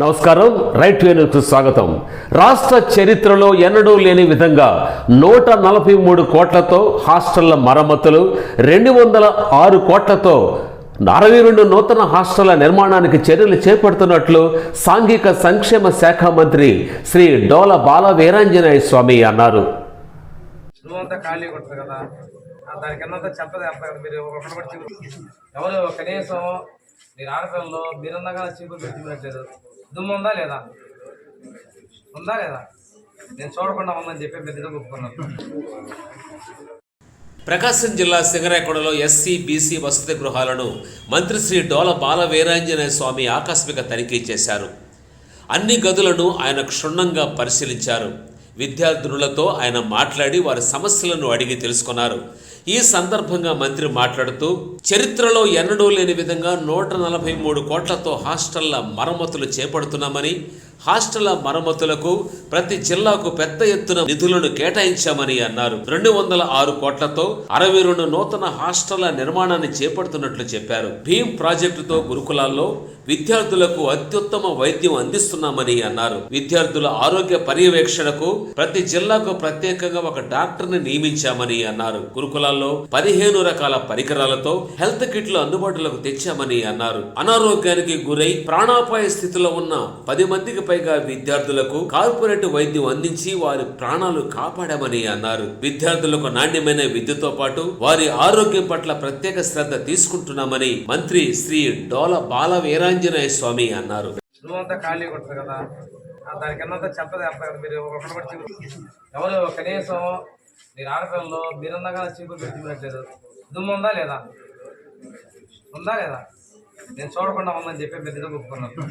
నమస్కారం. రైట్ వేనుకు స్వాగతం. రాష్ట్ర చరిత్రలో ఎన్నడూ లేని విధంగా నూట నలభై మూడు కోట్లతో హాస్టళ్ళ మరమ్మతులు రెండు వందల ఆరు కోట్లతో అరవై రెండు నూతన హాస్టళ్ళ నిర్మాణానికి చర్యలు చేపడుతున్నట్లు సాంఘిక సంక్షేమ శాఖ మంత్రి శ్రీ డోల బాల వీరాంజనేయ స్వామి అన్నారు. దానికన్నా చెత్త మీరు. ఒకటి ఎవరు కనీసం మీరు ఆడపిల్లలు మీరుండగా చీపులు పెట్టి తినట్లేదు దుమ్ము ఉందా లేదా? ఉందా లేదా? నేను చూడకుండా ఉందని చెప్పి పెద్దగా ఒప్పుకున్నాను. ప్రకాశం జిల్లా సింగరేకొండలో ఎస్సీ బీసీ వసతి గృహాలను మంత్రి శ్రీ డోల బాల వీరాంజనేయ స్వామి ఆకస్మిక తనిఖీ చేశారు. అన్ని గదులను ఆయన క్షుణ్ణంగా పరిశీలించారు. విద్యార్థినులతో ఆయన మాట్లాడి వారి సమస్యలను అడిగి తెలుసుకున్నారు. ఈ సందర్భంగా మంత్రి మాట్లాడుతూ చరిత్రలో ఎన్నడూ లేని విధంగా నూట నలభై మూడు కోట్లతో హాస్టళ్ళ మరమ్మతులు చేపడుతున్నామని హాస్టళ్ళ మరమ్మతులకు ప్రతి జిల్లాకు పెద్ద ఎత్తున నిధులను కేటాయించామని అన్నారు. రెండు వందల ఆరు కోట్లతో అరవై రెండు నూతన హాస్టళ్ళ నిర్మాణాన్ని చేపడుతున్నట్లు చెప్పారు. భీమ్ ప్రాజెక్టుతో గురుకులాల్లో విద్యార్థులకు అత్యుత్తమ వైద్యం అందిస్తున్నామని అన్నారు. విద్యార్థుల ఆరోగ్య పర్యవేక్షణకు ప్రతి జిల్లాకు ప్రత్యేకంగా ఒక డాక్టర్ని నియమించామని అన్నారు. గురుకులాల్లో పదిహేను రకాల పరికరాలతో హెల్త్ కిట్లు అందుబాటులోకి తెచ్చామని అన్నారు. అనారోగ్యానికి గురై ప్రాణాపాయ స్థితిలో ఉన్న పది మందికి పైగా విద్యార్థులకు కార్పొరేట్ వైద్యం అందించి వారి ప్రాణాలు కాపాడామని అన్నారు. విద్యార్థులకు నాణ్యమైన విద్యతో పాటు వారి ఆరోగ్యం పట్ల ప్రత్యేక శ్రద్ధ తీసుకుంటున్నామని మంత్రి శ్రీ డోల బాల వీరాంజనేయ స్వామి అన్నారు. నువ్వంతా ఖాళీ ఉంటుంది కదా. ఆ దాని కదా మీరు ఒకటి పడి ఎవరు కనీసం మీరు ఆడపిల్లలు మీరుండగా చీపురు పెట్టి తినట్లేదు దుమ్ము ఉందా లేదా? ఉందా లేదా? నేను చూడకుండా ఉందని చెప్పి మీరు ఒప్పుకున్నాను.